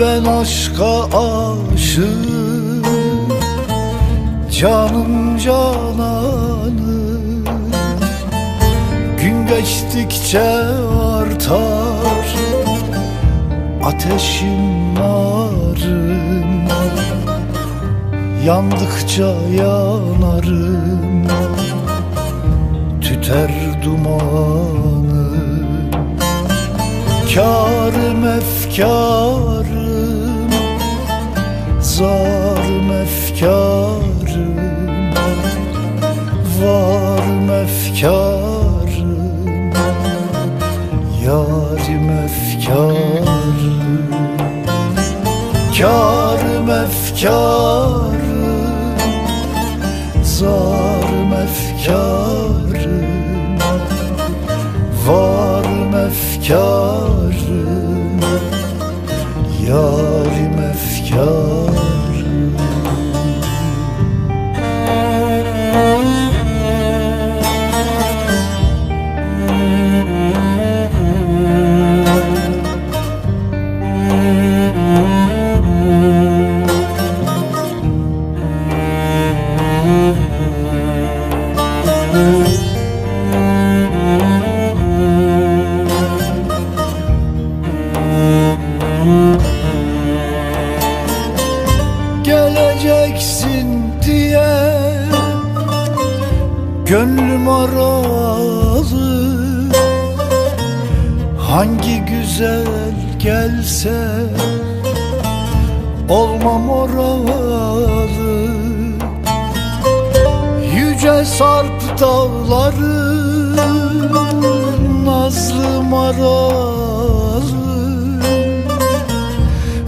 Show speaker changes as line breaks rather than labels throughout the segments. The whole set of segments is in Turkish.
Ben aşka aşığım. Canım cananım Gün geçtikçe artar. Ateşim narım. Yandıkça yanarım. Tüter dumanım. Karım efkarım Zarım efkarım Varım efkarım Yarim efkarım Karım efkarım Zarım efkarım Varım efkarım diye Gönlüm aralı. Hangi güzel gelse Olmam oralı. Yüce sarp dağları Nazlı maralı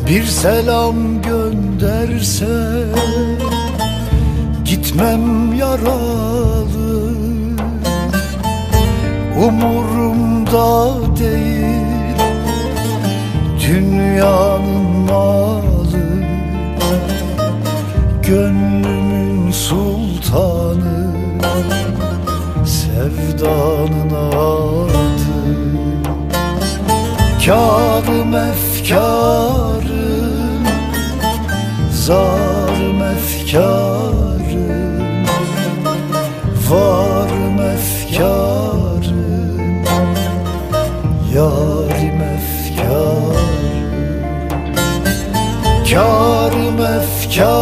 bir selam gönderse Gitmem yaralı. Umurumda değil. Dünyanın malı. Gönlümün sultanı. Sevdanın adı. Kârım efkarım Zarım Varım efkarım Yarim efkarım Kârım efkarım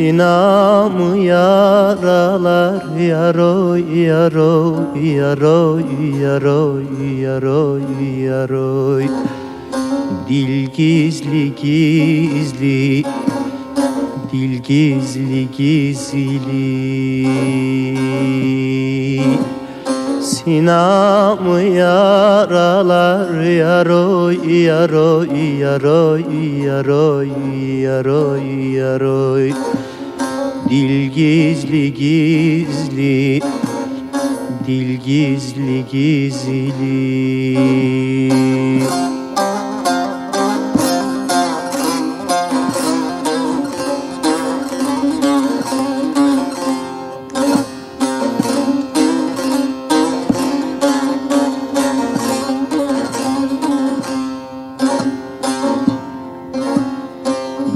Sinamı yaralar yaroy yaroy yaroy yaroy yaroy yaroy. Dil gizli gizli Dil gizli gizli Sinamı yaralar? Yaroy yaroy yaroy yaroy yaroy yaroy Dil gizli gizli. Dil gizli gizli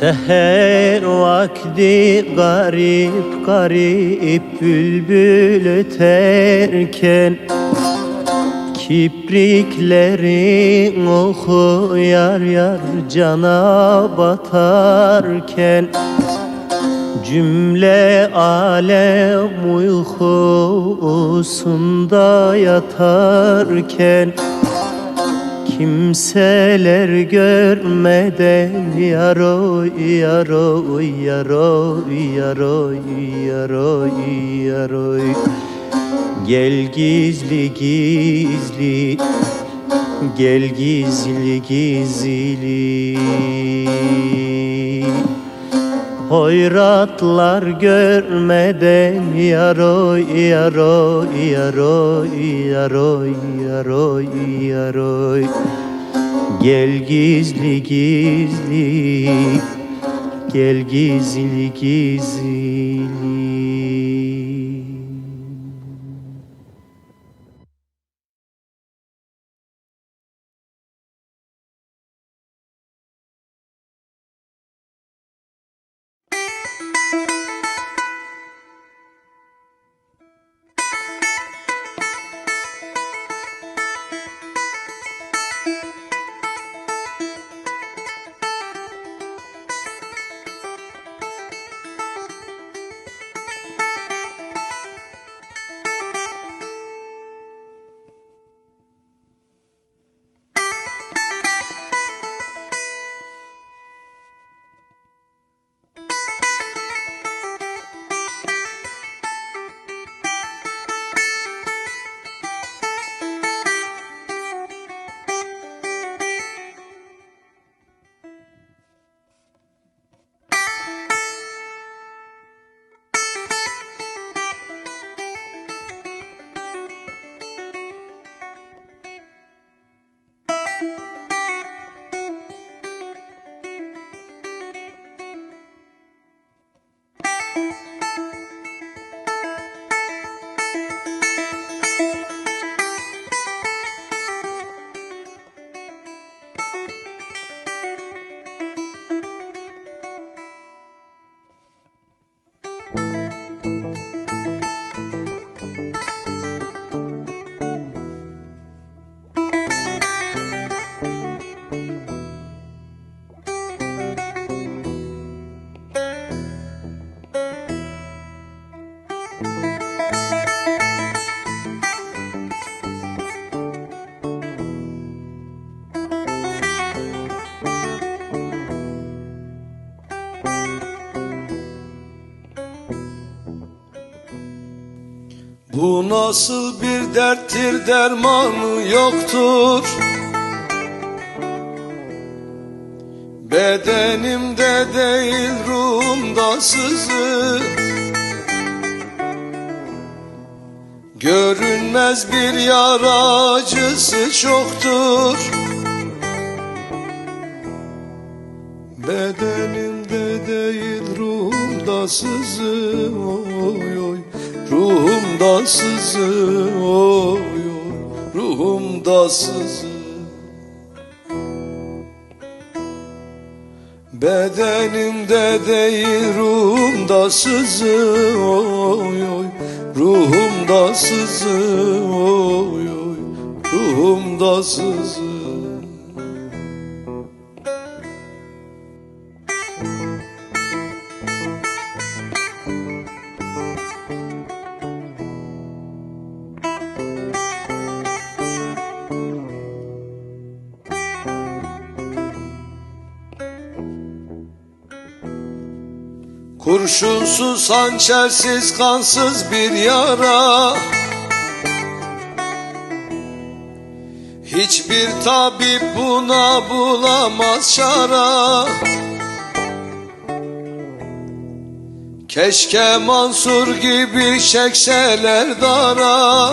Seher vakti garip garip bülbül öterken Kipriklerin oku yar yar cana batarken Cümle alem uykusunda yatarken Kimseler görmeden yaroy yaroy yaroy yaroy yaroy yaroy. Gel gizli gizli Gel gizli gizli Hoyratlar görmeden yaroy yaroy yaroy yaroy yaroy yaroy. Gel gizli gizli Gel gizli gizli
Bu nasıl bir derttir dermanı yoktur? Bedenimde değil ruhumda sızı. Görünmez bir yara acısı çoktur. Bedenimde değil ruhumda sızı. Oy Ruhumda sızı oy oy Ruhumda sızı. Bedenimde değil ruhumda sızı oy oy Ruhumda sızı oy oy Ruhumda sızı Kurşunsuz, hançersiz, kansız bir yara. Hiçbir tabip buna bulamaz şara. Keşke Mansur gibi çekseler dara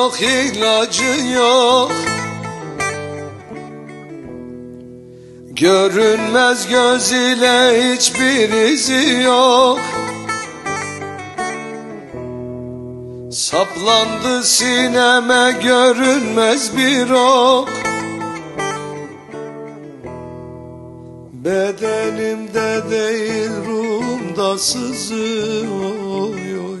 yok, ilacı yok. Görünmez göz ile hiçbir izi yok. Saplandı sineme görünmez bir ok. Bedenimde değil ruhumda sızı oy oy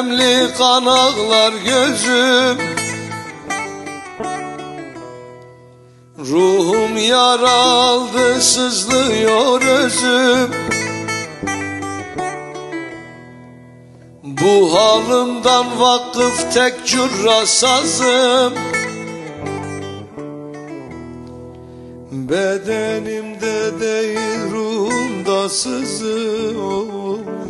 Nemli kanaklar gözüm. Ruhum yaraldı sızlıyor özüm. Bu halımdan vakıf tek curra sazım. Bedenimde değil ruhumda sızı oy